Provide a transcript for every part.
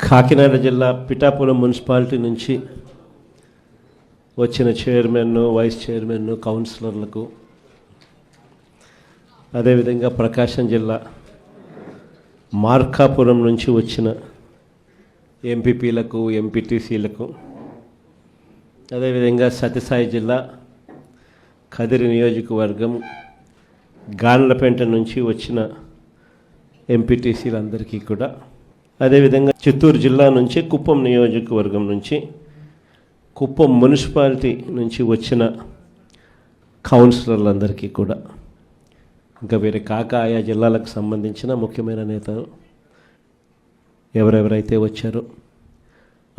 కాకినాడ జిల్లా పిఠాపురం మున్సిపాలిటీ నుంచి వచ్చిన చైర్మన్ను వైస్ చైర్మన్ కౌన్సిలర్లకు అదేవిధంగా ప్రకాశం జిల్లా మార్కాపురం నుంచి వచ్చిన ఎంపీపీలకు ఎంపీటీసీలకు అదేవిధంగా సత్యసాయి జిల్లా కదిరి నియోజకవర్గం గాన్లపేంట నుంచి వచ్చిన ఎంపీటీసీలందరికీ కూడా అదేవిధంగా చిత్తూరు జిల్లా నుంచి కుప్పం నియోజకవర్గం నుంచి కుప్పం మున్సిపాలిటీ నుంచి వచ్చిన కౌన్సిలర్లందరికీ కూడా ఇంకా వేరే కాక ఆయా జిల్లాలకు సంబంధించిన ముఖ్యమైన నేతలు ఎవరెవరైతే వచ్చారో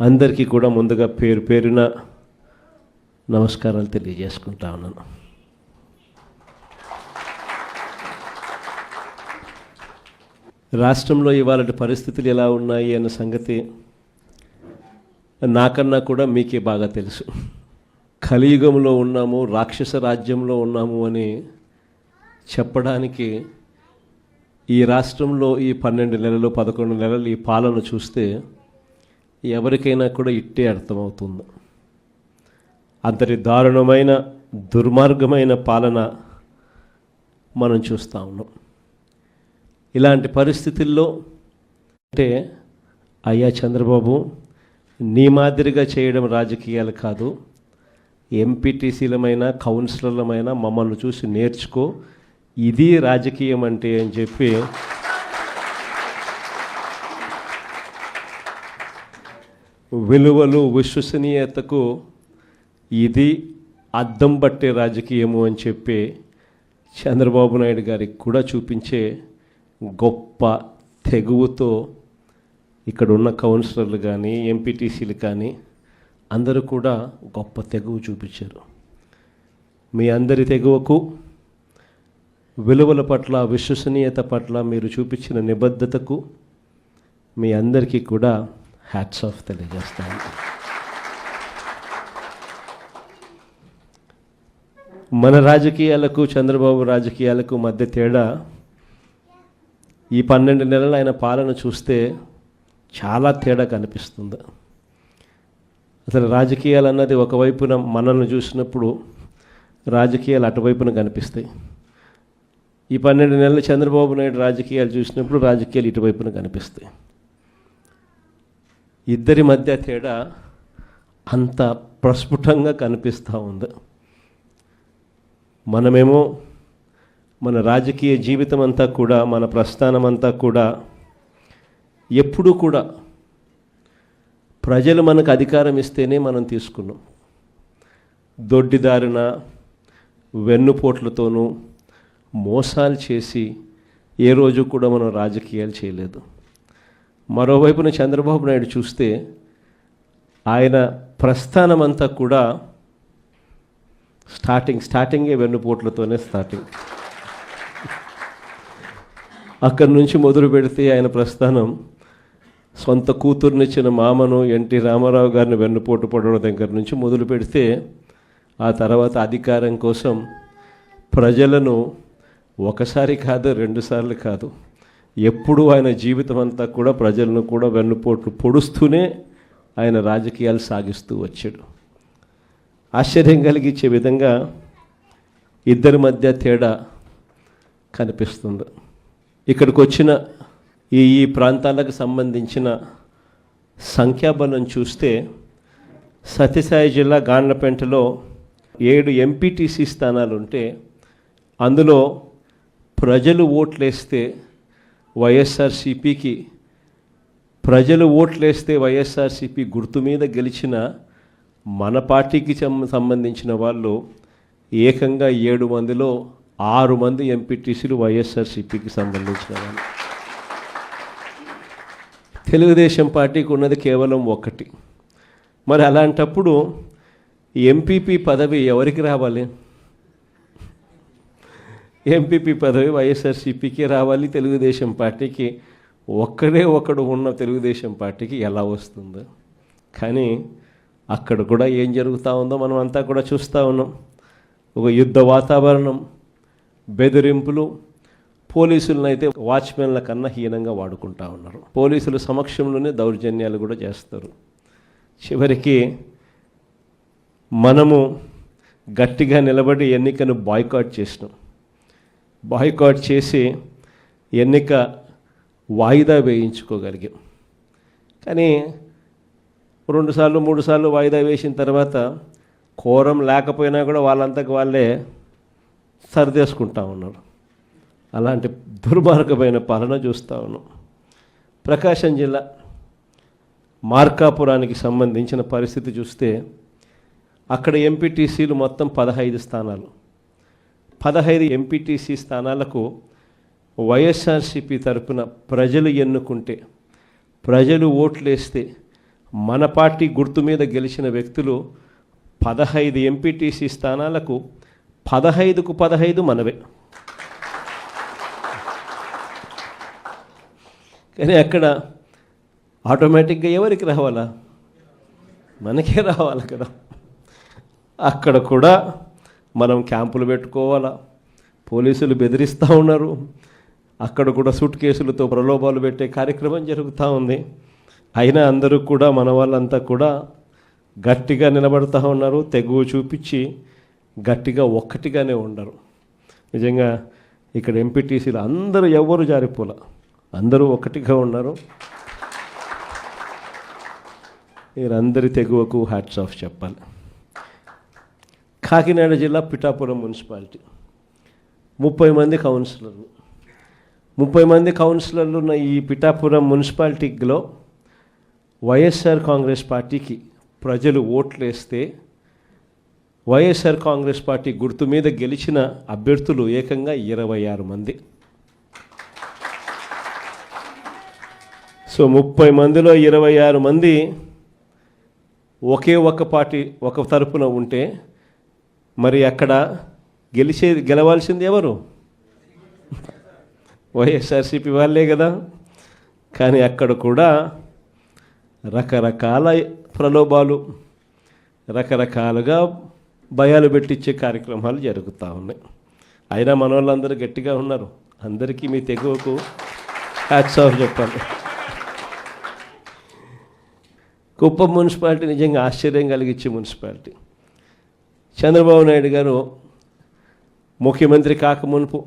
అందరికీ కూడా ముందుగా పేరు పేరున నమస్కారాలు తెలియజేసుకుంటా ఉన్నాను. రాష్ట్రంలో ఇవాళ పరిస్థితులు ఎలా ఉన్నాయి అన్న సంగతి నాకన్నా కూడా మీకే బాగా తెలుసు. కలియుగంలో ఉన్నాము రాక్షస రాజ్యంలో ఉన్నాము అని చెప్పడానికి ఈ రాష్ట్రంలో ఈ పన్నెండు నెలలు పదకొండు నెలలు ఈ పాలన చూస్తే ఎవరికైనా కూడా ఇట్టే అర్థమవుతుంది. అంతటి దారుణమైన దుర్మార్గమైన పాలన మనం చూస్తూ ఉన్నాం. ఇలాంటి పరిస్థితుల్లో అంటే అయ్యా చంద్రబాబు నీ మాదిరిగా చేయడం రాజకీయాలు కాదు. ఎంపీటీసీలమైన కౌన్సిలర్లమైన మమ్మల్ని చూసి నేర్చుకో. ఇది రాజకీయం అంటే అని చెప్పి విలువలు విశ్వసనీయతకు ఇది అద్దం పట్టే రాజకీయము అని చెప్పి చంద్రబాబు నాయుడు గారికి కూడా చూపించే గొప్ప తెగువతో ఇక్కడ ఉన్న కౌన్సిలర్లు కానీ ఎంపీటీసీలు కానీ అందరూ కూడా గొప్ప తెగువ చూపించారు. మీ అందరి తెగువకు విలువల పట్ల విశ్వసనీయత పట్ల మీరు చూపించిన నిబద్ధతకు మీ అందరికీ కూడా హ్యాట్స్ ఆఫ్ తెలియజేస్తాను. మన రాజకీయాలకు చంద్రబాబు రాజకీయాలకు మధ్య తేడా ఈ పన్నెండు నెలలు ఆయన పాలన చూస్తే చాలా తేడా కనిపిస్తుంది. అసలు రాజకీయాలు అన్నది ఒకవైపున మనల్ని చూసినప్పుడు రాజకీయాలు అటువైపున కనిపిస్తాయి. ఈ పన్నెండు నెలలు చంద్రబాబు నాయుడు రాజకీయాలు చూసినప్పుడు రాజకీయాలు ఇటువైపున కనిపిస్తాయి. ఇద్దరి మధ్య తేడా అంత ప్రస్ఫుటంగా కనిపిస్తూ ఉంది. మనమేమో మన రాజకీయ జీవితం అంతా కూడా మన ప్రస్థానం అంతా కూడా ఎప్పుడూ కూడా ప్రజలు మనకు అధికారం ఇస్తేనే మనం తీసుకున్నాం. దొడ్డిదారిన వెన్నుపోట్లతోనూ మోసాలు చేసి ఏ రోజు కూడా మనం రాజకీయాలు చేయలేదు. మరోవైపున చంద్రబాబు నాయుడు చూస్తే ఆయన ప్రస్థానం అంతా కూడా స్టార్టింగ్ స్టార్టింగే వెన్నుపోట్లతోనే స్టార్టింగ్ అక్కడి నుంచి మొదలు పెడితే ఆయన ప్రస్థానం సొంత కూతుర్నిచ్చిన మామను ఎన్టీ రామారావు గారిని వెన్నుపోటు పడడం దగ్గర నుంచి మొదలు పెడితే ఆ తర్వాత అధికారం కోసం ప్రజలను ఒకసారి కాదు రెండుసార్లు కాదు ఎప్పుడు ఆయన జీవితం అంతా కూడా ప్రజలను కూడా వెన్నుపోట్లు పొడుస్తూనే ఆయన రాజకీయాలు సాగిస్తూ వచ్చాడు. ఆశ్చర్యం కలిగించే విధంగా ఇద్దరి మధ్య తేడా కనిపిస్తుంది. ఇక్కడికి వచ్చిన ఈ ఈ ప్రాంతాలకు సంబంధించిన సంఖ్యాబలం చూస్తే సత్యసాయి జిల్లా గాండ్లపేంటలో ఏడు ఎంపీటీసీ స్థానాలు ఉంటే అందులో ప్రజలు ఓట్లేస్తే వైఎస్ఆర్సిపికి ప్రజలు ఓట్లేస్తే వైఎస్ఆర్సిపి గుర్తు మీద గెలిచిన మన పార్టీకి సం- సంబంధించిన వాళ్ళు ఏకంగా ఏడు మందిలో ఆరు మంది ఎంపీటీసీలు వైఎస్ఆర్సీపీకి సంబంధించిన వాళ్ళు. తెలుగుదేశం పార్టీకి ఉన్నది కేవలం ఒకటి. మరి అలాంటప్పుడు ఎంపీపీ పదవి ఎవరికి రావాలి? ఎంపీపీ పదవి వైఎస్ఆర్సీపీకి రావాలి తెలుగుదేశం పార్టీకి. ఒక్కడే ఒకడు ఉన్న తెలుగుదేశం పార్టీకి ఎలా వస్తుందో? కానీ అక్కడ కూడా ఏం జరుగుతూ ఉందో మనం అంతా కూడా చూస్తూ ఉన్నాం. ఒక యుద్ధ వాతావరణం బెదిరింపులు పోలీసులను అయితే వాచ్మెన్ల కన్నా హీనంగా వాడుకుంటా ఉన్నారు. పోలీసుల సమక్షంలోనే దౌర్జన్యాలు కూడా చేస్తారు. చివరికి మనము గట్టిగా నిలబడి ఎన్నికను బాయ్కాట్ చేసినాం. బాయ్కాట్ చేసి ఎన్నిక వాయిదా వేయించుకోగలిగాం. కానీ రెండుసార్లు మూడు సార్లు వాయిదా వేసిన తర్వాత కోరం లేకపోయినా కూడా వాళ్ళంతకు వాళ్ళే సరిదేసుకుంటా ఉన్నారు అలాంటి దుర్మార్గమైన పాలన చూస్తూ ఉన్నాం. ప్రకాశం జిల్లా మార్కాపురానికి సంబంధించిన పరిస్థితి చూస్తే అక్కడ ఎంపీటీసీలు మొత్తం పదహైదు స్థానాలు. పదహైదు ఎంపీటీసీ స్థానాలకు వైఎస్ఆర్సీపీ తరపున ప్రజలు ఎన్నుకుంటే ప్రజలు ఓట్లేస్తే మన పార్టీ గుర్తు మీద గెలిచిన వ్యక్తులు పదహైదు ఎంపీటీసీ స్థానాలకు పదహైదుకు పదహైదు మనవే. కానీ అక్కడ ఆటోమేటిక్గా ఎవరికి రావాలా? మనకే రావాలి కదా. అక్కడ కూడా మనం క్యాంపులు పెట్టుకోవాలా. పోలీసులు బెదిరిస్తూ ఉన్నారు. అక్కడ కూడా సూట్ కేసులతో ప్రలోభాలు పెట్టే కార్యక్రమం జరుగుతూ ఉంది. అయినా అందరూ కూడా మన వాళ్ళంతా కూడా గట్టిగా నిలబడుతూ ఉన్నారు. తెగువ చూపించి గట్టిగా ఒక్కటిగానే ఉండరు. నిజంగా ఇక్కడ ఎంపీటీసీలు అందరూ ఎవరు జారిపోల. అందరూ ఒకటిగా ఉన్నారు. మీరందరి తెగువకు హ్యాట్స్ ఆఫ్ చెప్పాలి. కాకినాడ జిల్లా పిఠాపురం మున్సిపాలిటీ. ముప్పై మంది కౌన్సిలర్లు. ముప్పై మంది కౌన్సిలర్లు ఉన్న ఈ పిఠాపురం మున్సిపాలిటీలో వైఎస్ఆర్ కాంగ్రెస్ పార్టీకి ప్రజలు ఓట్లేస్తే వైఎస్ఆర్ కాంగ్రెస్ పార్టీ గుర్తు మీద గెలిచిన అభ్యర్థులు ఏకంగా ఇరవై ఆరు మంది. సో ముప్పై మందిలో ఇరవై ఆరు మంది ఒకే ఒక పార్టీ ఒక తరపున ఉంటే మరి అక్కడ గెలిచే గెలవాల్సింది ఎవరు? వైఎస్ఆర్సీపీ వాళ్ళే కదా. కానీ అక్కడ కూడా రకరకాల ప్రలోభాలు రకరకాలుగా భయాలు పెట్టించే కార్యక్రమాలు జరుగుతూ ఉన్నాయి. అయినా మన వాళ్ళందరూ గట్టిగా ఉన్నారు. అందరికీ మీ తెగువకు హ్యాట్స్ ఆఫ్ చెప్పాలి కుప్పం మున్సిపాలిటీ నిజంగా ఆశ్చర్యం కలిగించే మున్సిపాలిటీ. చంద్రబాబు నాయుడు గారు ముఖ్యమంత్రి కాక మునుపు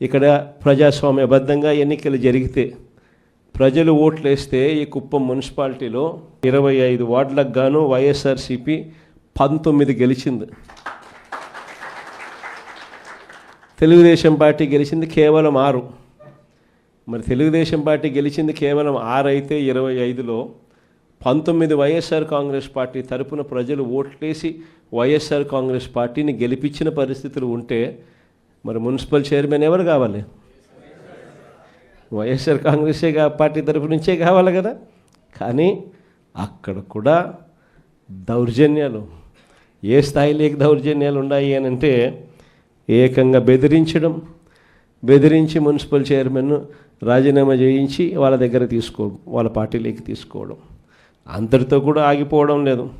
ఇక్కడ ప్రజాస్వామ్యబద్ధంగా ఎన్నికలు జరిగితే ప్రజలు ఓట్లేస్తే ఈ కుప్పం మున్సిపాలిటీలో ఇరవై ఐదు వార్డులకు గాను వైఎస్ఆర్సీపీ పంతొమ్మిది గెలిచింది. తెలుగుదేశం పార్టీ గెలిచింది కేవలం ఆరు. మరి తెలుగుదేశం పార్టీ గెలిచింది కేవలం ఆరు అయితే ఇరవై ఐదులో పంతొమ్మిది వైఎస్ఆర్ కాంగ్రెస్ పార్టీ తరపున ప్రజలు ఓట్లేసి వైఎస్ఆర్ కాంగ్రెస్ పార్టీని గెలిపించిన పరిస్థితులు ఉంటే మరి మున్సిపల్ చైర్మన్ ఎవరు కావాలి? వైఎస్ఆర్ కాంగ్రెసే కా- పార్టీ తరపు నుంచే కావాలి కదా. కానీ అక్కడ కూడా దౌర్జన్యాలు. ఏ స్థాయిలోకి దౌర్జన్యాలు ఉన్నాయి అని అంటే ఏకంగా బెదిరించడం బెదిరించి మున్సిపల్ చైర్మన్ రాజీనామా చేయించి వాళ్ళ దగ్గర తీసుకో వాళ్ళ పార్టీలోకి తీసుకోవడం. అంతటితో కూడా ఆగిపోవడం లేదు.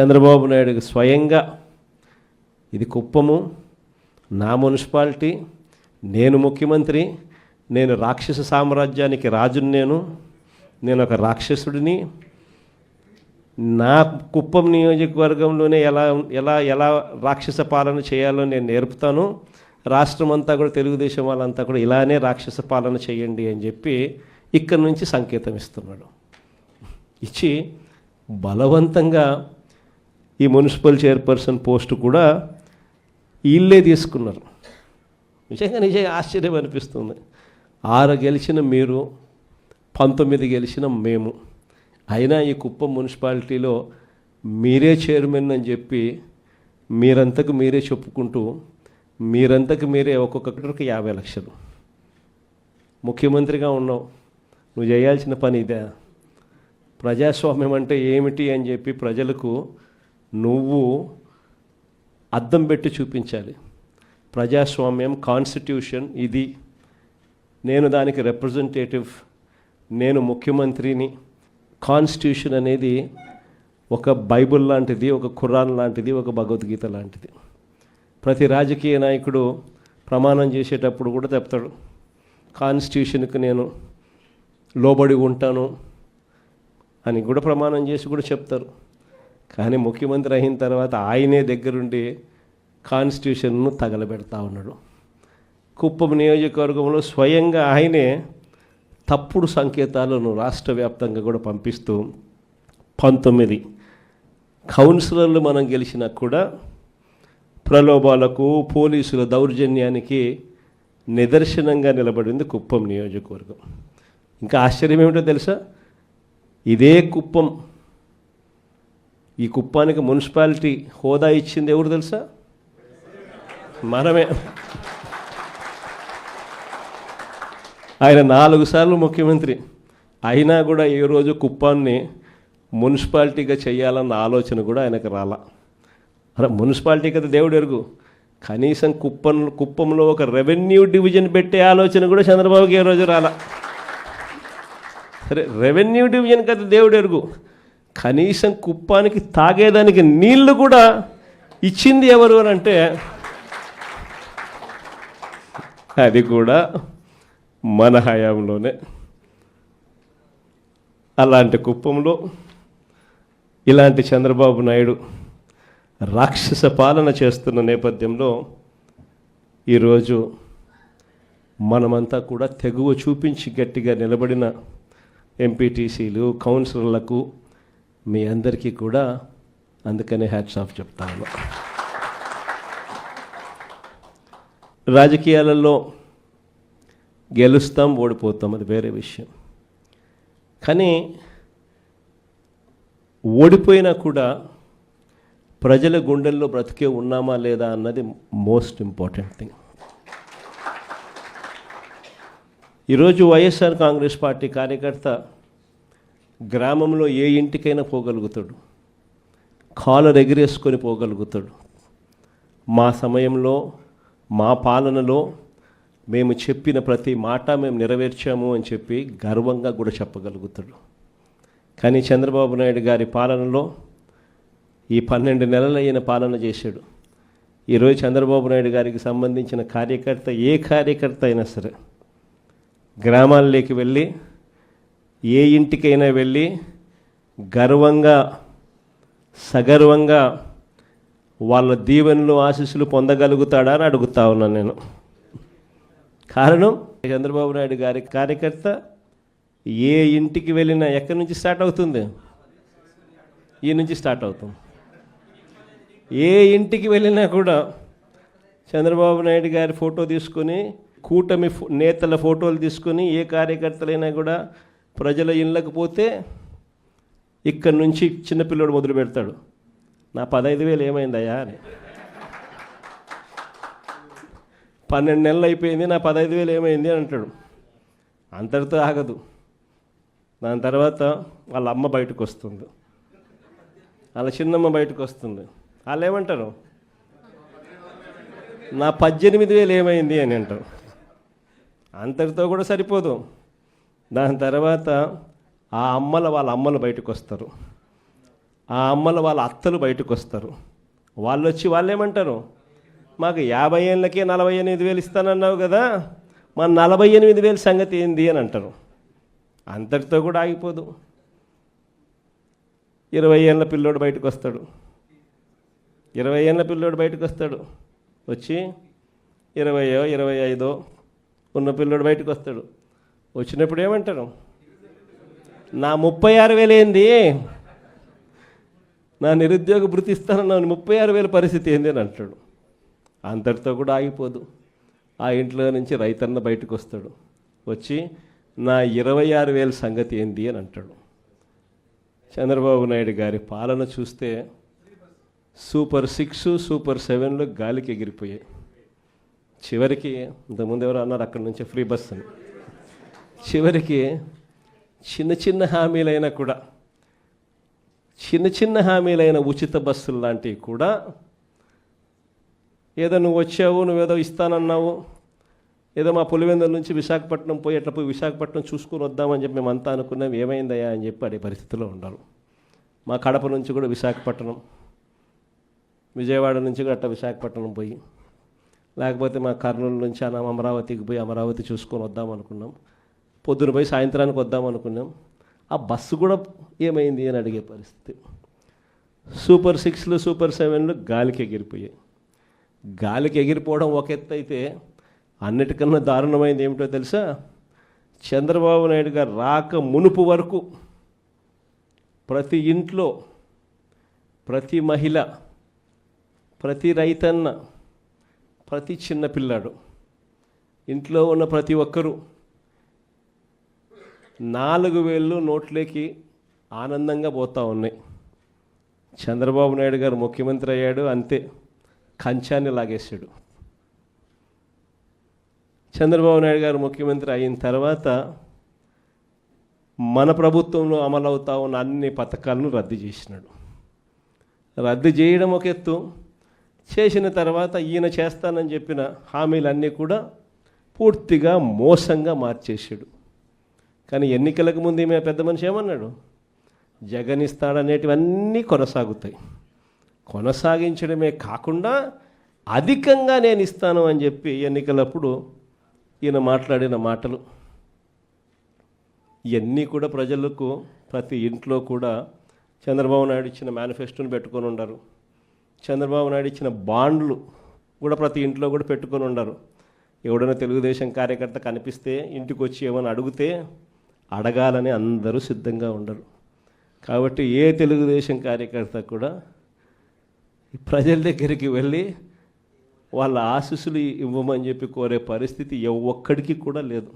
చంద్రబాబు నాయుడు స్వయంగా ఇది కుప్పము నా మున్సిపాలిటీ నేను ముఖ్యమంత్రి నేను రాక్షస సామ్రాజ్యానికి రాజుని నేను నేను ఒక రాక్షసుడిని నా కుప్పం నియోజకవర్గంలోనే ఎలా ఎలా ఎలా రాక్షస పాలన చేయాలో నేను నేర్పుతాను. రాష్ట్రం అంతా కూడా తెలుగుదేశం వాళ్ళంతా కూడా ఇలానే రాక్షస పాలన చేయండి అని చెప్పి ఇక్కడ నుంచి సంకేతం ఇస్తున్నాడు. ఇచ్చి బలవంతంగా ఈ మున్సిపల్ చైర్పర్సన్ పోస్టు కూడా వీళ్ళే తీసుకున్నారు. నిజంగా నిజంగా ఆశ్చర్యం అనిపిస్తుంది. ఆరు గెలిచిన మీరు పంతొమ్మిది గెలిచిన మేము. అయినా ఈ కుప్పం మున్సిపాలిటీలో మీరే చైర్మన్ అని చెప్పి మీరంతకు మీరే చెప్పుకుంటూ మీరంతకు మీరే ఒక్కొక్కరికి యాభై లక్షలు. ముఖ్యమంత్రిగా ఉన్నావు. నువ్వు చేయాల్సిన పని ఇదే. ప్రజాస్వామ్యం అంటే ఏమిటి అని చెప్పి ప్రజలకు నువ్వు అద్దం పెట్టి చూపించాలి. ప్రజాస్వామ్యం కాన్స్టిట్యూషన్ ఇది. నేను దానికి రిప్రజెంటేటివ్ నేను ముఖ్యమంత్రిని. కాన్స్టిట్యూషన్ అనేది ఒక బైబిల్ లాంటిది ఒక ఖురాన్ లాంటిది ఒక భగవద్గీత లాంటిది. ప్రతి రాజకీయ నాయకుడు ప్రమాణం చేసేటప్పుడు కూడా చెప్తాడు కాన్స్టిట్యూషన్కి నేను లోబడి ఉంటాను అని కూడా ప్రమాణం చేసి కూడా చెప్తారు. కానీ ముఖ్యమంత్రి అయిన తర్వాత ఆయనే దగ్గరుండి కాన్స్టిట్యూషన్ను తగలబెడతా ఉన్నాడు. కుప్పం నియోజకవర్గంలో స్వయంగా ఆయనే తప్పుడు సంకేతాలను రాష్ట్ర వ్యాప్తంగా కూడా పంపిస్తూ పంతొమ్మిది కౌన్సిలర్లు మనం గెలిచినా కూడా ప్రలోభాలకు పోలీసుల దౌర్జన్యానికి నిదర్శనంగా నిలబడింది కుప్పం నియోజకవర్గం. ఇంకా ఆశ్చర్యం ఏమిటో తెలుసా? ఇదే కుప్పం. ఈ కుప్పానికి మున్సిపాలిటీ హోదా ఇచ్చింది ఎవరు తెలుసా? మనమే. ఆయన నాలుగు సార్లు ముఖ్యమంత్రి. అయినా కూడా ఏ రోజు కుప్పాన్ని మున్సిపాలిటీగా చేయాలన్న ఆలోచన కూడా ఆయనకు రాలా. అరే మున్సిపాలిటీ కదా దేవుడు ఎరుగు. కనీసం కుప్పం కుప్పంలో ఒక రెవెన్యూ డివిజన్ పెట్టే ఆలోచన కూడా చంద్రబాబుకి ఏ రోజు రాలా. సరే రెవెన్యూ డివిజన్ కదా దేవుడు ఎరుగు. కనీసం కుప్పానికి తాగేదానికి నీళ్ళు కూడా ఇచ్చింది ఎవరు అని అంటే అది కూడా మన హయాంలోనే. అలాంటి కుప్పంలో ఇలాంటి చంద్రబాబు నాయుడు రాక్షస పాలన చేస్తున్న నేపథ్యంలో ఈరోజు మనమంతా కూడా తెగువ చూపించి గట్టిగా నిలబడిన ఎంపీటీసీలు కౌన్సిలర్లకు మీ అందరికీ కూడా అందుకనే హ్యాట్స్ ఆఫ్ చెప్తాను రాజకీయాలలో గెలుస్తాం ఓడిపోతాం. అది వేరే విషయం. కానీ ఓడిపోయినా కూడా ప్రజల గుండెల్లో బ్రతికే ఉన్నామా లేదా అన్నది మోస్ట్ ఇంపార్టెంట్ థింగ్ ఈరోజు వైఎస్ఆర్ కాంగ్రెస్ పార్టీ కార్యకర్త గ్రామంలో ఏ ఇంటికైనా పోగలుగుతాడు. కాలర్ ఎగిరేసుకొని పోగలుగుతాడు. మా సమయంలో మా పాలనలో మేము చెప్పిన ప్రతి మాట మేము నెరవేర్చాము అని చెప్పి గర్వంగా కూడా చెప్పగలుగుతాడు. కానీ చంద్రబాబు నాయుడు గారి పాలనలో ఈ పన్నెండు నెలలు అయిన పాలన చేశాడు. ఈరోజు చంద్రబాబు నాయుడు గారికి సంబంధించిన కార్యకర్త ఏ కార్యకర్త అయినా సరే గ్రామాల్లోకి వెళ్ళి ఏ ఇంటికైనా వెళ్ళి గర్వంగా సగర్వంగా వాళ్ళ దీవెనలు ఆశీస్సులు పొందగలుగుతాడా అని అడుగుతా ఉన్నాను నేను. కారణం? చంద్రబాబు నాయుడు గారి కార్యకర్త ఏ ఇంటికి వెళ్ళినా ఎక్కడి నుంచి స్టార్ట్ అవుతుంది? ఈ నుంచి స్టార్ట్ అవుతుంది ఏ ఇంటికి వెళ్ళినా కూడా చంద్రబాబు నాయుడు గారి ఫోటో తీసుకొని కూటమి ఫో- నేతల ఫోటోలు తీసుకొని ఏ కార్యకర్తలైనా కూడా ప్రజల ఇళ్ళకు పోతే ఇక్కడి నుంచి చిన్నపిల్లడు మొదలు పెడతాడు నా పదహైదు వేలు ఏమైందయ్యా అని. పన్నెండు నెలలు అయిపోయింది నా పదహైదు వేలు ఏమైంది అని అంటాడు. అంతటితో ఆగదు. దాని తర్వాత వాళ్ళ అమ్మ బయటకు వస్తుంది. వాళ్ళ చిన్నమ్మ బయటకు వస్తుంది. వాళ్ళు ఏమంటారు? నా పద్దెనిమిది వేలు ఏమైంది అని అంటారు. అంతటితో కూడా సరిపోదు. దాని తర్వాత ఆ అమ్మల వాళ్ళ అమ్మలు బయటకు వస్తారు. ఆ అమ్మల వాళ్ళ అత్తలు బయటకు వస్తారు. వాళ్ళు వచ్చి వాళ్ళు ఏమంటారు? మాకు యాభై ఏళ్ళకే నలభై ఎనిమిది వేలు ఇస్తానన్నావు కదా మా నలభై ఎనిమిది వేలు సంగతి ఏంది అని అంటారు. అంతటితో కూడా ఆగిపోదు. ఇరవై ఏళ్ళ పిల్లోడు బయటకు వస్తాడు. ఇరవై ఏళ్ళ పిల్లోడు బయటకు వస్తాడు. వచ్చి ఇరవయో ఇరవై ఐదో ఉన్న పిల్లోడు బయటకు వస్తాడు. వచ్చినప్పుడు ఏమంటారు? నా ముప్పై ఆరు వేలు ఏంది? నా నిరుద్యోగ భృతి ఇస్తానన్నాను ముప్పై ఆరు వేల పరిస్థితి ఏంది అని అంటాడు. అంతటితో కూడా ఆగిపోదు. ఆ ఇంట్లో నుంచి రైతన్న బయటకు వస్తాడు. వచ్చి నా ఇరవై ఆరు వేల సంగతి ఏంది? అని అంటాడు. చంద్రబాబు నాయుడు గారి పాలన చూస్తే సూపర్ సిక్స్ సూపర్ సెవెన్లు గాలికి ఎగిరిపోయాయి. చివరికి ఇంతకుముందు ఎవరు అన్నారు అక్కడి నుంచి ఫ్రీ బస్ అని. చివరికి చిన్న చిన్న హామీలైనా కూడా చిన్న చిన్న హామీలైన ఉచిత బస్సులు లాంటివి కూడా ఏదో నువ్వు వచ్చావు నువ్వేదో ఇస్తానన్నావు ఏదో మా పులివెందుల నుంచి విశాఖపట్నం పోయి ఎట్లా పోయి విశాఖపట్నం చూసుకొని వద్దామని చెప్పి మేము అంతా అనుకున్నాం ఏమైందయ్యా అని చెప్పి అడే పరిస్థితిలో ఉండాలి. మా కడప నుంచి కూడా విశాఖపట్నం విజయవాడ నుంచి కూడా అట్లా విశాఖపట్నం పోయి లేకపోతే మా కర్నూలు నుంచి అలా అమరావతికి పోయి అమరావతి చూసుకొని వద్దాం అనుకున్నాం. పొద్దున పోయి సాయంత్రానికి వద్దాం అనుకున్నాం. ఆ బస్సు కూడా ఏమైంది అని అడిగే పరిస్థితి. సూపర్ సిక్స్లు సూపర్ సెవెన్లు గాలికి ఎగిరిపోయాయి. గాలికి ఎగిరిపోవడం ఒక ఎత్తు అయితే అన్నిటికన్నా దారుణమైంది ఏమిటో తెలుసా? చంద్రబాబు నాయుడు గారు రాక మునుపు వరకు ప్రతి ఇంట్లో ప్రతి మహిళ ప్రతి రైతన్న ప్రతి చిన్న పిల్లాడు ఇంట్లో ఉన్న ప్రతి ఒక్కరూ నాలుగు వేళ్ళు నోట్లోకి ఆనందంగా పోతూ ఉన్నాయి. చంద్రబాబు నాయుడు గారు ముఖ్యమంత్రి అయ్యాడు అంతే. కంచాన్ని లాగేశాడు. చంద్రబాబు నాయుడు గారు ముఖ్యమంత్రి అయిన తర్వాత మన ప్రభుత్వంలో అమలవుతా ఉన్న అన్ని పథకాలను రద్దు చేసినాడు. రద్దు చేయడం ఒక ఎత్తు చేసిన తర్వాత ఈయన చేస్తానని చెప్పిన హామీలన్నీ కూడా పూర్తిగా మోసంగా మార్చేసాడు కానీ ఎన్నికలకు ముందు ఈమె పెద్ద మనిషి ఏమన్నాడు? జగన్ ఇస్తాడనేటివన్నీ కొనసాగుతాయి. కొనసాగించడమే కాకుండా అధికంగా నేను ఇస్తాను అని చెప్పి ఎన్నికలప్పుడు ఈయన మాట్లాడిన మాటలు. ఇవన్నీ కూడా ప్రజలకు ప్రతి ఇంట్లో కూడా చంద్రబాబు నాయుడు ఇచ్చిన మేనిఫెస్టోని పెట్టుకొని ఉండరు. చంద్రబాబు నాయుడు ఇచ్చిన బాండ్లు కూడా ప్రతి ఇంట్లో కూడా పెట్టుకొని ఉండరు. ఎవడైనా తెలుగుదేశం కార్యకర్త కనిపిస్తే ఇంటికి వచ్చి ఏమైనా అడిగితే అడగాలని అందరూ సిద్ధంగా ఉండరు. కాబట్టి ఏ తెలుగుదేశం కార్యకర్త కూడా ప్రజల దగ్గరికి వెళ్ళి వాళ్ళ ఆశీస్సులు ఇవ్వమని చెప్పి కోరే పరిస్థితి ఒక్కడికి కూడా లేదు.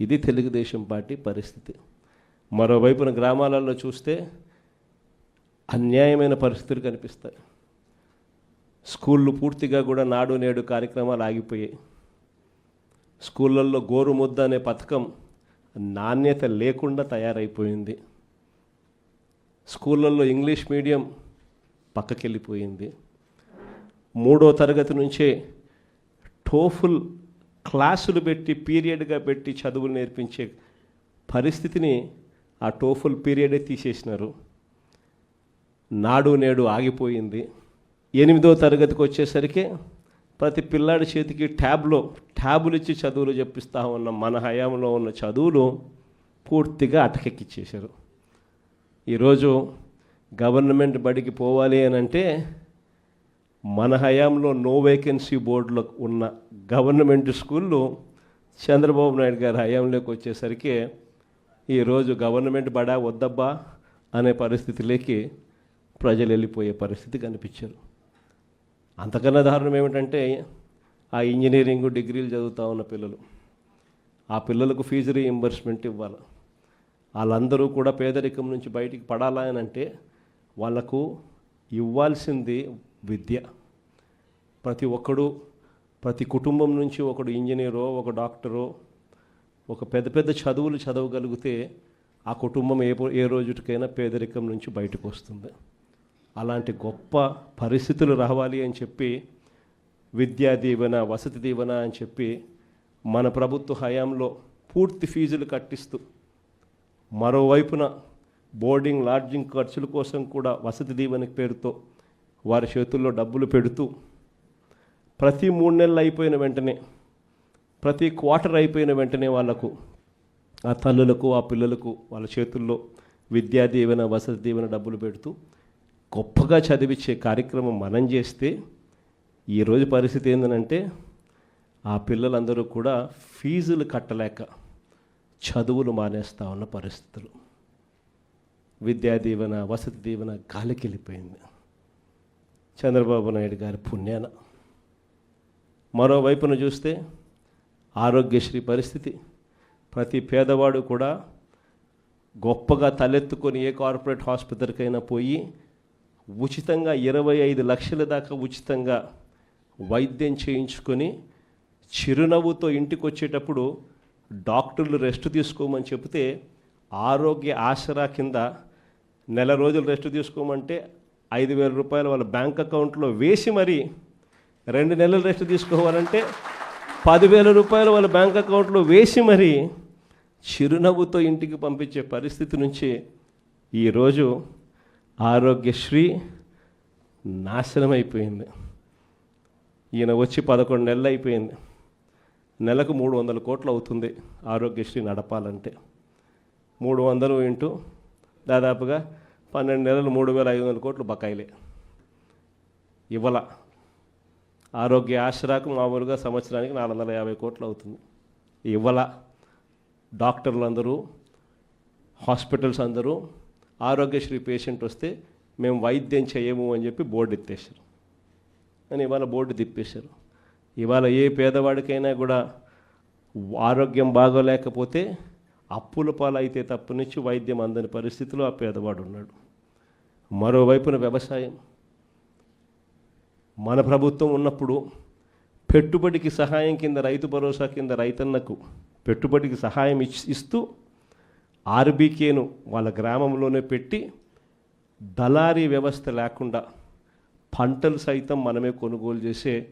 ఇది తెలుగుదేశం పార్టీ పరిస్థితి. మరోవైపున గ్రామాలలో చూస్తే అన్యాయమైన పరిస్థితులు కనిపిస్తాయి. స్కూళ్ళు పూర్తిగా కూడా నాడు నేడు కార్యక్రమాలు ఆగిపోయాయి. స్కూళ్ళల్లో గోరుముద్ద అనే పథకం నాణ్యత లేకుండా తయారైపోయింది. స్కూళ్ళల్లో ఇంగ్లీష్ మీడియం పక్కకెళ్ళిపోయింది. మూడో తరగతి నుంచే టోఫుల్ క్లాసులు పెట్టి పీరియడ్గా పెట్టి చదువులు నేర్పించే పరిస్థితిని ఆ టోఫుల్ పీరియడే తీసేసినారు. నాడు నేడు ఆగిపోయింది. ఎనిమిదో తరగతికి వచ్చేసరికి ప్రతి పిల్లాడి చేతికి ట్యాబ్లో ట్యాబులు ఇచ్చి చదువులు చెప్పిస్తా ఉన్న మన హయాంలో ఉన్న చదువులు పూర్తిగా అటకెక్కిచ్చేశారు. ఈరోజు గవర్నమెంట్ బడికి పోవాలి అని అంటే మన హయాంలో నో వేకెన్సీ బోర్డులో ఉన్న గవర్నమెంట్ స్కూళ్ళు చంద్రబాబు నాయుడు గారి హయాంలోకి వచ్చేసరికి ఈరోజు గవర్నమెంట్ బడా వద్దబ్బా అనే పరిస్థితిలోకి ప్రజలు వెళ్ళిపోయే పరిస్థితి కనిపించారు. అంతకన్నా దారుణం ఏమిటంటే ఆ ఇంజనీరింగ్ డిగ్రీలు చదువుతూ ఉన్న పిల్లలు ఆ పిల్లలకు ఫీజు రీఇంబర్స్మెంట్ ఇవ్వాలి. వాళ్ళందరూ కూడా పేదరికం నుంచి బయటికి పడాలా అని అంటే వాళ్ళకు ఇవ్వాల్సింది విద్య. ప్రతి ఒక్కడు ప్రతి కుటుంబం నుంచి ఒకడు ఇంజనీరో ఒక డాక్టరో ఒక పెద్ద పెద్ద చదువులు చదవగలిగితే ఆ కుటుంబం ఏ ఏ రోజుకైనా పేదరికం నుంచి బయటకు వస్తుంది. అలాంటి గొప్ప పరిస్థితులు రావాలి అని చెప్పి విద్యా దీవెన వసతి దీవెన అని చెప్పి మన ప్రభుత్వ హయాంలో పూర్తి ఫీజులు కట్టిస్తూ మరోవైపున బోర్డింగ్ లాడ్జింగ్ ఖర్చుల కోసం కూడా వసతి దీవెన పేరుతో వారి చేతుల్లో డబ్బులు పెడుతూ ప్రతి మూడు నెలలు అయిపోయిన వెంటనే ప్రతి క్వార్టర్ అయిపోయిన వెంటనే వాళ్ళకు ఆ తల్లులకు ఆ పిల్లలకు వాళ్ళ చేతుల్లో విద్యా దీవెన వసతి దీవెన డబ్బులు పెడుతూ గొప్పగా చదివించే కార్యక్రమం మనం చేస్తే ఈరోజు పరిస్థితి ఏంటంటే ఆ పిల్లలందరూ కూడా ఫీజులు కట్టలేక చదువులు మానేస్తూ ఉన్న పరిస్థితులు. విద్యా దీవెన వసతి దీవెన గాలికెళ్ళిపోయింది చంద్రబాబు నాయుడు గారి పుణ్యాన. మరోవైపున చూస్తే ఆరోగ్యశ్రీ పరిస్థితి. ప్రతి పేదవాడు కూడా గొప్పగా తలెత్తుకొని ఏ కార్పొరేట్ హాస్పిటల్కైనా పోయి ఉచితంగా ఇరవై ఐదు లక్షల దాకా ఉచితంగా వైద్యం చేయించుకొని చిరునవ్వుతో ఇంటికి వచ్చేటప్పుడు డాక్టర్లు రెస్ట్ తీసుకోమని చెబితే ఆరోగ్య ఆసరా కింద నెల రోజులు రెస్ట్ తీసుకోమంటే ఐదు వేల రూపాయలు వాళ్ళ బ్యాంక్ అకౌంట్లో వేసి మరి రెండు నెలలు రెస్ట్ తీసుకోవాలంటే పదివేల రూపాయలు వాళ్ళ బ్యాంక్ అకౌంట్లో వేసి మరి చిరునవ్వుతో ఇంటికి పంపించే పరిస్థితి నుంచి ఈరోజు ఆరోగ్యశ్రీ నాశనం అయిపోయింది ఈయన వచ్చి పదకొండు నెలలు అయిపోయింది. నెలకు మూడు వందల కోట్లు అవుతుంది ఆరోగ్యశ్రీ నడపాలంటే. మూడు వందలు ఇంటూ దాదాపుగా పన్నెండు నెలలు మూడు వేల ఐదు వందల కోట్లు బకాయిలే. ఇవ్వాల. ఆరోగ్య ఆశ్రాకు మామూలుగా సంవత్సరానికి నాలుగు వందల యాభై కోట్లు అవుతుంది. ఇవ్వాల. డాక్టర్లు అందరూ హాస్పిటల్స్ అందరూ ఆరోగ్యశ్రీ పేషెంట్ వస్తే మేము వైద్యం చేయము అని చెప్పి బోర్డు ఎత్తేసారు అని ఇవాళ బోర్డు తిప్పేశారు. ఇవాళ ఏ పేదవాడికైనా కూడా ఆరోగ్యం బాగోలేకపోతే అప్పుల పాలైతే తప్పనిచ్చి వైద్యం అందని పరిస్థితిలో ఆ పేదవాడు ఉన్నాడు. మరోవైపున వ్యవసాయం. మన ప్రభుత్వం ఉన్నప్పుడు పెట్టుబడికి సహాయం కింద రైతు భరోసా కింద రైతన్నకు పెట్టుబడికి సహాయం ఇస్తూ ఆర్బీకేను వాళ్ళ గ్రామంలోనే పెట్టి దళారీ వ్యవస్థ లేకుండా పంటలు సైతం మనమే కొనుగోలు చేసే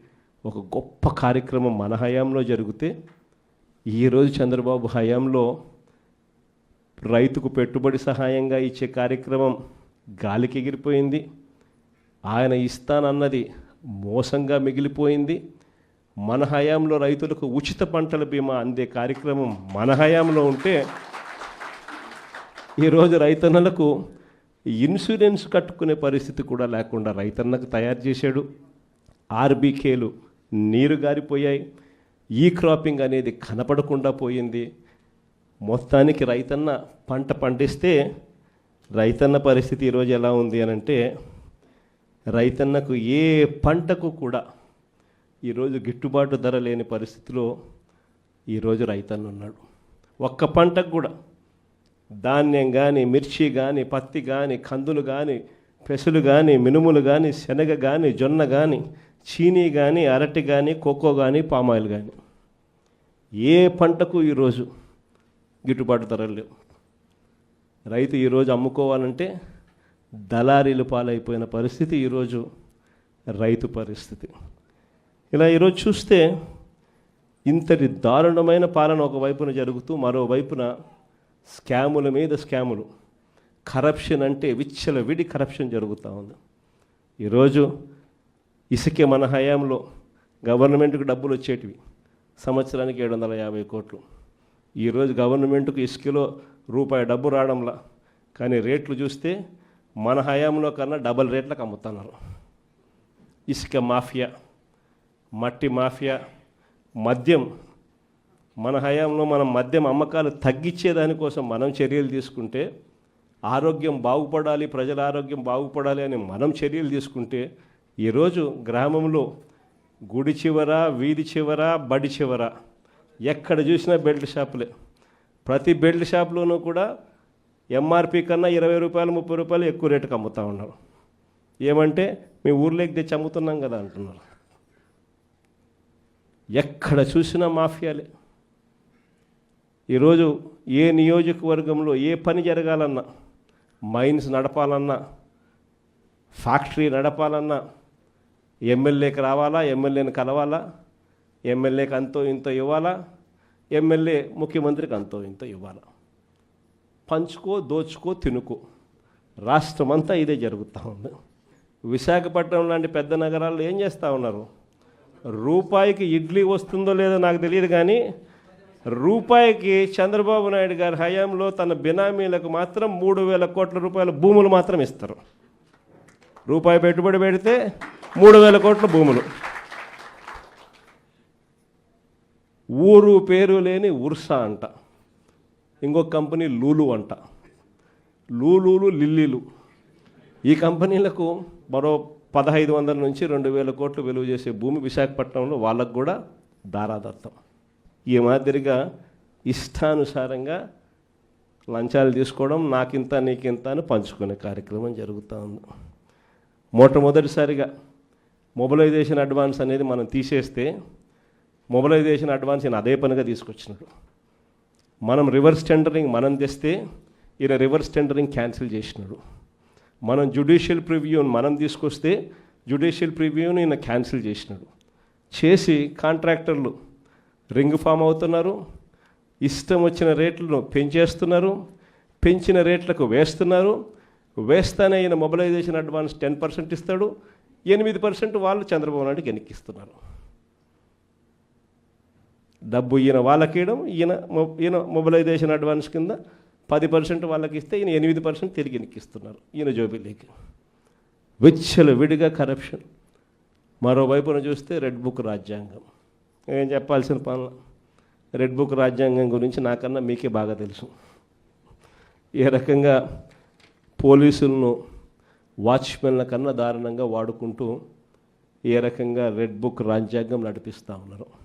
ఒక గొప్ప కార్యక్రమం మన హయాంలో జరిగితే ఈరోజు చంద్రబాబు హయాంలో రైతుకు పెట్టుబడి సహాయంగా ఇచ్చే కార్యక్రమం గాలికి ఎగిరిపోయింది. ఆయన ఇస్తానన్నది మోసంగా మిగిలిపోయింది. మన హయాంలో రైతులకు ఉచిత పంటల బీమా అందే కార్యక్రమం మన హయాంలో ఉంటే ఈరోజు రైతన్నలకు ఇన్సూరెన్స్ కట్టుకునే పరిస్థితి కూడా లేకుండా రైతన్నకు తయారు చేశాడు. ఆర్బీకేలు నీరు గారిపోయాయి. ఈ క్రాపింగ్ అనేది కనపడకుండా పోయింది. మొత్తానికి రైతన్న పంట పండిస్తే రైతన్న పరిస్థితి ఈరోజు ఎలా ఉంది అని అంటే రైతన్నకు ఏ పంటకు కూడా ఈరోజు గిట్టుబాటు ధర లేని పరిస్థితిలో ఈరోజు రైతన్న ఉన్నాడు. ఒక్క పంటకు కూడా ధాన్యం కానీ మిర్చి కానీ పత్తి కానీ కందులు కానీ పెసలు కానీ మినుములు కానీ శనగ కానీ జొన్న కానీ చీనీ కానీ అరటి కానీ కోకో కానీ పామాయిల్ కానీ ఏ పంటకు ఈరోజు గిట్టుబాటు ధరలు లేవు. రైతు ఈరోజు అమ్ముకోవాలంటే దళారీలు పాలైపోయిన పరిస్థితి ఈరోజు రైతు పరిస్థితి. ఇలా ఈరోజు చూస్తే ఇంతటి దారుణమైన పాలన ఒకవైపున జరుగుతూ మరోవైపున స్కాముల మీద స్కాములు. కరప్షన్ అంటే విచ్చల విడి కరప్షన్ జరుగుతూ ఉంది. ఈరోజు ఇసుకే మన హయాంలో గవర్నమెంట్కి డబ్బులు వచ్చేటివి. సంవత్సరానికి ఏడు వందల యాభై కోట్లు. ఈరోజు గవర్నమెంట్కు ఇసుకలో రూపాయి డబ్బు రావడంలా. కానీ రేట్లు చూస్తే మన హయాంలో కన్నా డబల్ రేట్లకు అమ్ముతున్నారు. ఇసుక మాఫియా మట్టి మాఫియా మద్యం. మన హయాంలో మనం మద్యం అమ్మకాలు తగ్గించేదానికోసం మనం చర్యలు తీసుకుంటే ఆరోగ్యం బాగుపడాలి ప్రజల ఆరోగ్యం బాగుపడాలి అని మనం చర్యలు తీసుకుంటే ఈరోజు గ్రామంలో గుడి చివర వీధి చివర బడి చివర ఎక్కడ చూసినా బెల్ట్ షాపులే. ప్రతి బెల్ట్ షాప్లోనూ కూడా ఎంఆర్పి కన్నా ఇరవై రూపాయలు ముప్పై రూపాయలు ఎక్కువ రేటుకి అమ్ముతూ ఉన్నారు ఏమంటే మీ ఊర్లోకి తెచ్చి అమ్ముతున్నాం కదా అంటున్నారు. ఎక్కడ చూసినా మాఫియాలే. ఈరోజు ఏ నియోజకవర్గంలో ఏ పని జరగాలన్నా మైన్స్ నడపాలన్నా ఫ్యాక్టరీ నడపాలన్నా ఎమ్మెల్యేకి రావాలా ఎమ్మెల్యేని కలవాలా ఎమ్మెల్యేకి అంతో ఇంతో ఇవ్వాలా? ఎమ్మెల్యే ముఖ్యమంత్రికి అంతో ఇంతో ఇవ్వాలా? పంచుకో దోచుకో తినుకో. రాష్ట్రం అంతా ఇదే జరుగుతూ ఉంది. విశాఖపట్నం లాంటి పెద్ద నగరాల్లో ఏం చేస్తూ ఉన్నారు? రూపాయికి ఇడ్లీ వస్తుందో లేదో నాకు తెలియదు కానీ రూపాయికి చంద్రబాబు నాయుడు గారి హయాంలో తన బినామీలకు మాత్రం మూడు వేల కోట్ల రూపాయల భూములు మాత్రం ఇస్తారు. రూపాయి పెట్టుబడి పెడితే మూడు వేల కోట్ల భూములు. ఊరు పేరు లేని ఉర్సా అంట. ఇంకొక కంపెనీ లూలు అంట. లూలూలు లిల్లీలు. ఈ కంపెనీలకు మరో పదహైదు వందల నుంచి రెండు వేల కోట్లు విలువ చేసే భూమి విశాఖపట్నంలో వాళ్ళకు కూడా దారాదత్తం. ఈ మాదిరిగా ఇష్టానుసారంగా లంచాలు తీసుకోవడం నాకింత నీకింత అని పంచుకునే కార్యక్రమం జరుగుతూ ఉంది. మొట్టమొదటిసారిగా మొబిలైజేషన్ అడ్వాన్స్ అనేది మనం తీసేస్తే మొబలైజేషన్ అడ్వాన్స్ ఈయన అదే పనిగా తీసుకొచ్చినాడు. మనం రివర్స్ టెండరింగ్ మనం తెస్తే ఈయన రివర్స్ టెండరింగ్ క్యాన్సిల్ చేసినాడు. మనం జుడిషియల్ ప్రివ్యూని మనం తీసుకొస్తే జుడిషియల్ ప్రివ్యూని ఈయన క్యాన్సిల్ చేసినాడు. చేసి కాంట్రాక్టర్లు రింగ్ ఫామ్ అవుతున్నారు. ఇష్టం వచ్చిన రేట్లను పెంచేస్తున్నారు. పెంచిన రేట్లకు వేస్తున్నారు. వేస్తానే ఈయన మొబిలైజేషన్ అడ్వాన్స్ టెన్ పర్సెంట్ ఇస్తాడు. ఎనిమిది పర్సెంట్ వాళ్ళు చంద్రబాబు నాయుడుకి వెనక్కిస్తున్నారు డబ్బు ఈయన వాళ్ళకి ఇవ్వడం ఈయన ఈయన మొబిలైజేషన్ అడ్వాన్స్ కింద పది పర్సెంట్ వాళ్ళకి ఇస్తే ఈయన ఎనిమిది పర్సెంట్ తిరిగి ఇస్తున్నారు ఈయన జోబిలీకి విచ్చలు విడిగా కరప్షన్. మరోవైపున చూస్తే రెడ్ బుక్ రాజ్యాంగం. ఏం చెప్పాల్సిన పనులు రెడ్ బుక్ రాజ్యాంగం గురించి నాకన్నా మీకే బాగా తెలుసు. ఏ రకంగా పోలీసులను వాచ్మెన్ల కన్నా దారుణంగా వాడుకుంటూ ఏ రకంగా రెడ్ బుక్ రాజ్యాంగం నడిపిస్తూ ఉన్నారు.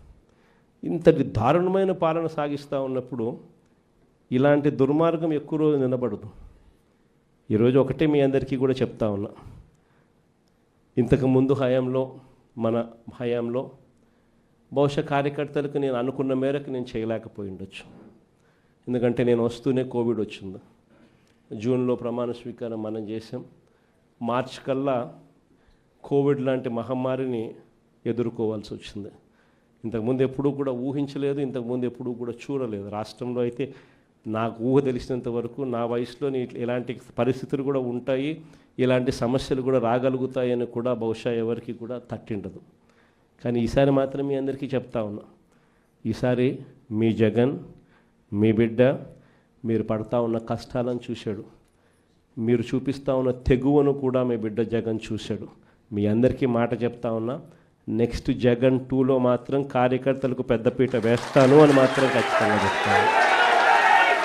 ఇంతటి దారుణమైన పాలన సాగిస్తూ ఉన్నప్పుడు ఇలాంటి దుర్మార్గం ఎక్కువ రోజు నిలబడదు. ఈరోజు ఒకటే మీ అందరికీ కూడా చెప్తా ఉన్నా. ఇంతకు ముందు హయాంలో మన హయాంలో బహుశా కార్యకర్తలకు నేను అనుకున్న మేరకు నేను చేయలేకపోయి ఉండొచ్చు. ఎందుకంటే నేను వస్తూనే కోవిడ్ వచ్చింది. జూన్లో ప్రమాణ స్వీకారం మనం చేసాం మార్చ్ కల్లా కోవిడ్ లాంటి మహమ్మారిని ఎదుర్కోవాల్సి వచ్చింది. ఇంతకుముందు ఎప్పుడూ కూడా ఊహించలేదు ఇంతకుముందు ఎప్పుడూ కూడా చూడలేదు. రాష్ట్రంలో అయితే నాకు ఊహ తెలిసినంత వరకు నా వయసులో ఇలాంటి పరిస్థితులు కూడా ఉంటాయి ఇలాంటి సమస్యలు కూడా రాగలుగుతాయని కూడా బహుశా ఎవరికి కూడా తట్టిండదు. కానీ ఈసారి మాత్రం మీ అందరికీ చెప్తా ఉన్నా ఈసారి మీ జగన్ మీ బిడ్డ మీరు పడతా ఉన్న కష్టాలను చూశాడు. మీరు చూపిస్తా ఉన్న తెగువను కూడా మీ బిడ్డ జగన్ చూశాడు. మీ అందరికీ మాట చెప్తా ఉన్నా నెక్స్ట్ జగన్ టూలో మాత్రం కార్యకర్తలకు పెద్దపీట వేస్తాను అని మాత్రం ఖచ్చితంగా చెప్తాను.